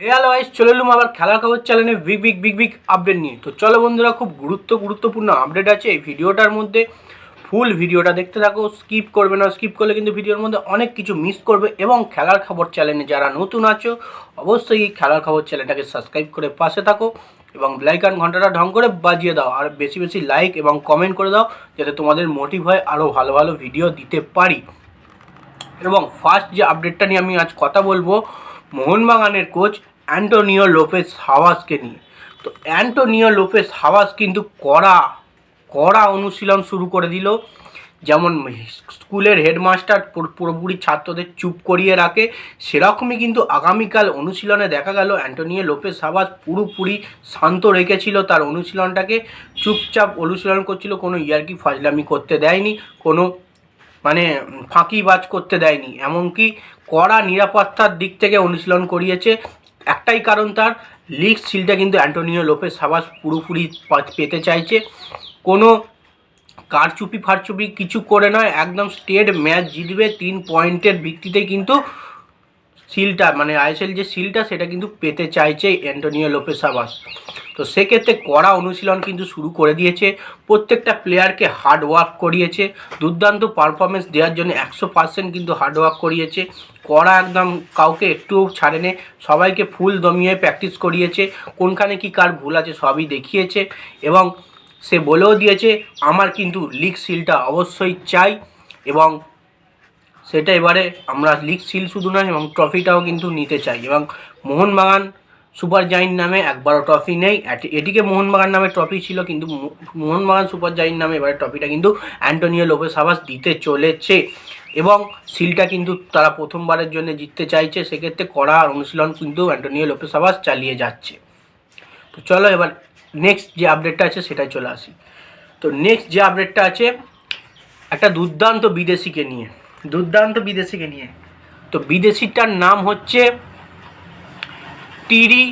Hello guys চলে এলুম আবার খেলার খবর চ্যানেলে big big big big update নিয়ে। তো চলো বন্ধুরা, খুব গুরুত্ব, গুরুত্বপূর্ণ আপডেট আছে। এই ভিডিওটার মধ্যে ফুল ভিডিওটা দেখতে থাকো স্কিপ করবে না স্কিপ করলে কিন্তু ভিডিওর মধ্যে অনেক কিছু মিস করবে এবং খেলার খবর চ্যানেলে যারা নতুন আছো, অবশ্যই এই খেলার খবর চ্যানেলটাকে সাবস্ক্রাইব করে পাশে থাকো এবং লাইক অ্যান্ড ঘন্টাটা ঢং করে বাজিয়ে দাও। আর বেশি বেশি লাইক এবং কমেন্ট করে দাও, যাতে তোমাদের মোটিভ হয় আরও ভালো ভালো ভিডিও দিতে পারি। এবং ফার্স্ট যে আপডেটটা নিয়ে আমি আজ কথা বলব মোহনবাগানের কোচ অ্যান্টোনিও লোপেস হাওয়াসকে নিয়ে। তো অ্যান্টোনিও লোপেস হাওয়াস কিন্তু কড়া কড়া অনুশীলন শুরু করে দিল। যেমন স্কুলের হেডমাস্টার পুরো- পুরোপুরি ছাত্রদের চুপ করিয়ে রাখে। সেরকমই কিন্তু আগামীকাল অনুশীলনে দেখা গেল অ্যান্টোনিও লোপেস হাওয়াস পুরোপুরি শান্ত রেখেছিল তার অনুশীলনটাকে। চুপচাপ অনুশীলন করছিল, কোনো ইয়ার্কি ফাজলামি করতে দেয়নি, কোনো মানে ফাঁকিবাজ করতে দেয়নি। এমনকি কড়া নিরাপত্তার দিক থেকে অনুশীলন করিয়েছে। একটাই কারণ তার লিগ সিলটা কিন্তু অ্যান্টোনিও লোপেস সাবাস পুরোপুরি পেতে চাইছে। কোনো কারচুপি ফারচুপি কিছু করে নয়, একদম স্টেট ম্যাচ জিতবে তিন পয়েন্টের ভিত্তিতে কিন্তু সিলটা মানে আইএসএল যে সিলটা সেটা কিন্তু পেতে চাইছে অ্যান্টোনিও লোপেস সাবাস। তো সেক্ষেত্রে কড়া অনুশীলন কিন্তু শুরু করে দিয়েছে। প্রত্যেকটা প্লেয়ারকে হার্ড ওয়ার্ক করিয়েছে। দুর্দান্ত পারফরমেন্স দেওয়ার জন্য একশো পার্সেন্ট কিন্তু হার্ড ওয়ার্ক করিয়েছে। কড়া একদম কাউকে একটুও ছাড়েনে। সবাইকে ফুল দমিয়ে প্র্যাকটিস করিয়েছে। কোনখানে কি কার ভুল আছে সবই দেখিয়েছে এবং সে বলেও দিয়েছে, আমার কিন্তু লিগ সিলটা অবশ্যই চাই। এবং সেটা এবারে আমরা লিগ সিল শুধু নয়, এবং ট্রফিটাও কিন্তু নিতে চাই। এবং মোহনবাগান সুপার জাইন্ট নামে একবারও ট্রফি নেই। এটি- এটিকে মোহনবাগান নামে ট্রফি ছিল, কিন্তু মোহনবাগান সুপার জাইন্ট নামে এবারে ট্রফিটা কিন্তু অ্যান্টোনিও লোপেস হাবাস দিতে চলেছে। এবং সিলটা কিন্তু তারা প্রথমবারের জন্য জিততে চাইছে। সেক্ষেত্রে কড়া অনুশীলন কিন্তু অ্যান্টোনিও লোপেস হাবাস চালিয়ে যাচ্ছে। তো চলো এবার নেক্সট যে আপডেটটা আছে সেটাই চলে আসি। তো নেক্সট যে আপডেটটা আছে, একটা দুর্দান্ত বিদেশিকে নিয়ে। দুর্দান্ত বিদেশিকে নিয়ে। তো বিদেশিটার নাম হচ্ছে Terry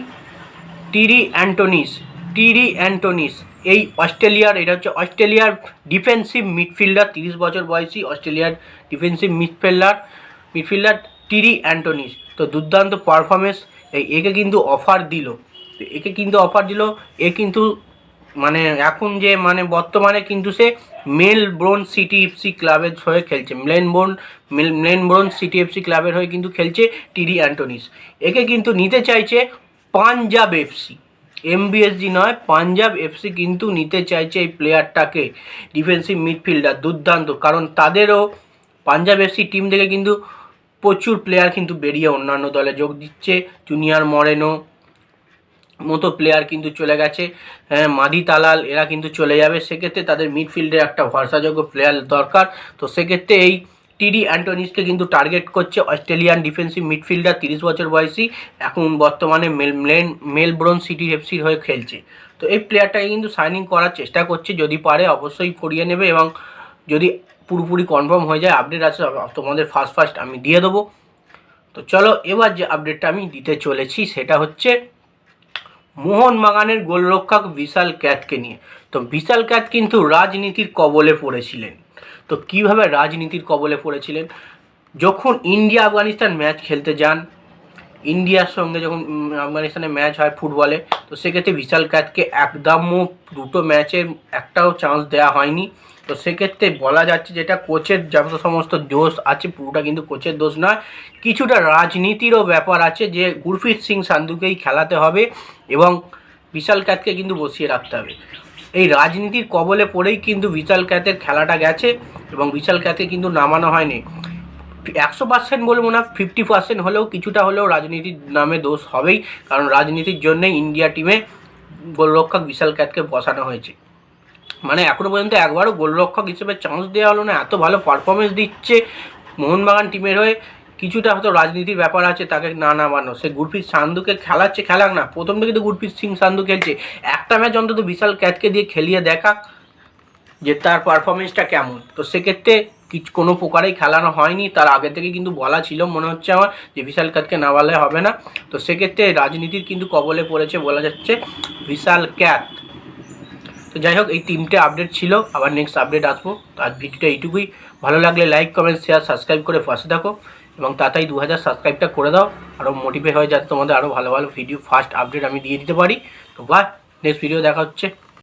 Terry Antonis Terry Antonis. এই অস্ট্রেলিয়ার, এটা হচ্ছে অস্ট্রেলিয়ার ডিফেন্সিভ মিডফিল্ডার তিরিশ বছর বয়সী অস্ট্রেলিয়ার defensive midfielder midfielder Terry Antonis. তো দুর্দান্ত পারফরমেন্স এই একে কিন্তু অফার দিল। একে কিন্তু অফার দিল, এ কিন্তু মানে এখন যে মানে বর্তমানে কিন্তু সে মেলবোর্ন সিটি এফসি ক্লাবের হয়ে খেলছে। মেলবোর্ন, মেল- মেলবোর্ন সিটি এফসি ক্লাবের হয়ে কিন্তু খেলছে টিডি অ্যান্টনিস। একে কিন্তু নিতে চাইছে পাঞ্জাব এফসি এমবিএসজি নয়, পাঞ্জাব এফসি কিন্তু নিতে চাইছে এই প্লেয়ারটাকে। ডিফেন্সিভ মিডফিল্ডার, দুর্দান্ত। কারণ তাদেরও পাঞ্জাব এফসি টিম থেকে কিন্তু প্রচুর প্লেয়ার কিন্তু বেরিয়ে অন্যান্য দলে যোগ দিচ্ছে। জুনিয়র মরেনো মতো প্লেয়ার কিন্তু চলে গেছে। হ্যাঁ মাদি তালাল, এরা কিন্তু চলে যাবে। সেক্ষেত্রে তাদের মিডফিল্ডে একটা ভরসাযোগ্য প্লেয়ার দরকার। তো সেক্ষেত্রে এই টিডি অ্যান্টোনিসকে কিন্তু টার্গেট করছে অস্ট্রেলিয়ান ডিফেন্সিভ মিডফিল্ডার তিরিশ বছর বয়সী, এখন বর্তমানে মেল মেল, মেলবোর্ন সিটি এফসির হয়ে খেলছে। তো এই প্লেয়ারটাকে কিন্তু সাইনিং করার চেষ্টা করছে। যদি পারে, অবশ্যই করিয়ে নেবে এবং যদি পুরোপুরি কনফার্ম হয়ে যায় আপডেট আছে তোমাদের ফার্স্ট ফার্স্ট আমি দিয়ে দেবো। তো চলো, এবার যে আপডেটটা আমি দিতে চলেছি, সেটা হচ্ছে মোহনবাগানের গোলরক্ষক বিশাল ক্যাথকে নিয়ে। তো বিশাল ক্যাথ কিন্তু রাজনীতির কবলে পড়েছিলেন। তো কীভাবে রাজনীতির কবলে পড়েছিলেন? যখন ইন্ডিয়া আফগানিস্তান ম্যাচ খেলতে যান ইন্ডিয়ার সঙ্গে যখন আফগানিস্তানে ম্যাচ হয় ফুটবলে তো সেক্ষেত্রে বিশাল ক্যাতকে একদমও দুটো ম্যাচে একটাও চান্স দেওয়া হয়নি। তো সেক্ষেত্রে বলা যাচ্ছে যেটা কোচের যত সমস্ত দোষ আছে, পুরোটা কিন্তু কোচের দোষ নয়। কিছুটা রাজনীতিরও ব্যাপার আছে যে গুরপ্রীত সিং সান্ধুকেই খেলাতে হবে এবং বিশাল ক্যাতকে কিন্তু বসিয়ে রাখতে হবে। এই রাজনীতির কবলে পড়েই কিন্তু বিশাল ক্যাতের খেলাটা গেছে এবং বিশাল ক্যাতকে কিন্তু নামানো হয়নি। একশো পার্সেন্ট বলব না ফিফটি পার্সেন্ট হলেও কিছুটা হলেও রাজনীতির নামে দোষ হবেই, কারণ রাজনীতির জন্যই ইন্ডিয়া টিমে গোলরক্ষক বিশাল ক্যাতকে বসানো হয়েছে। মানে এখনও পর্যন্ত একবারও গোলরক্ষক হিসেবে চান্স দেওয়া হলো না, এত ভালো পারফরমেন্স দিচ্ছে মোহনবাগান টিমের হয়ে, কিছুটা হয়তো রাজনীতির ব্যাপার আছে তাকে না নামানো। সে গুরপ্রীত সান্ধুকে খেলাচ্ছে, খেলাক না, প্রথম থেকে তো গুরপ্রীত সিং সান্ধু খেলছে, একটা ম্যাচ অন্তত বিশাল ক্যাতকে দিয়ে খেলিয়ে দেখাক যে তার পারফরমেন্সটা কেমন। তো সেক্ষেত্রে কিছু, কোনো প্রকারেই খেলানো হয়নি। তার আগে থেকে কিন্তু বলা ছিল, মনে হচ্ছে আমার, যে বিশাল ক্যাতকে নামালে হবে না। তো সেক্ষেত্রে রাজনীতির কিন্তু কবলে পড়েছে বলা যাচ্ছে বিশাল ক্যাত তো যাই হোক, এই তিনটে আপডেট ছিল। আবার নেক্সট আপডেট আসব। আজ ভিডিওটা এইটুকুই। ভালো লাগলে লাইক কমেন্ট শেয়ার সাবস্ক্রাইব করে পাশে থাকো। এবং তাড়াতাড়ি দু হাজার সাবস্ক্রাইবটা করে দাও। আরও মোটিভেট হয় যাতে তোমাদের আরও ভালো ভালো ভিডিও ফার্স্ট আপডেট আমি দিয়ে দিতে পারি। তো বাই নেক্সট ভিডিও দেখা হচ্ছে।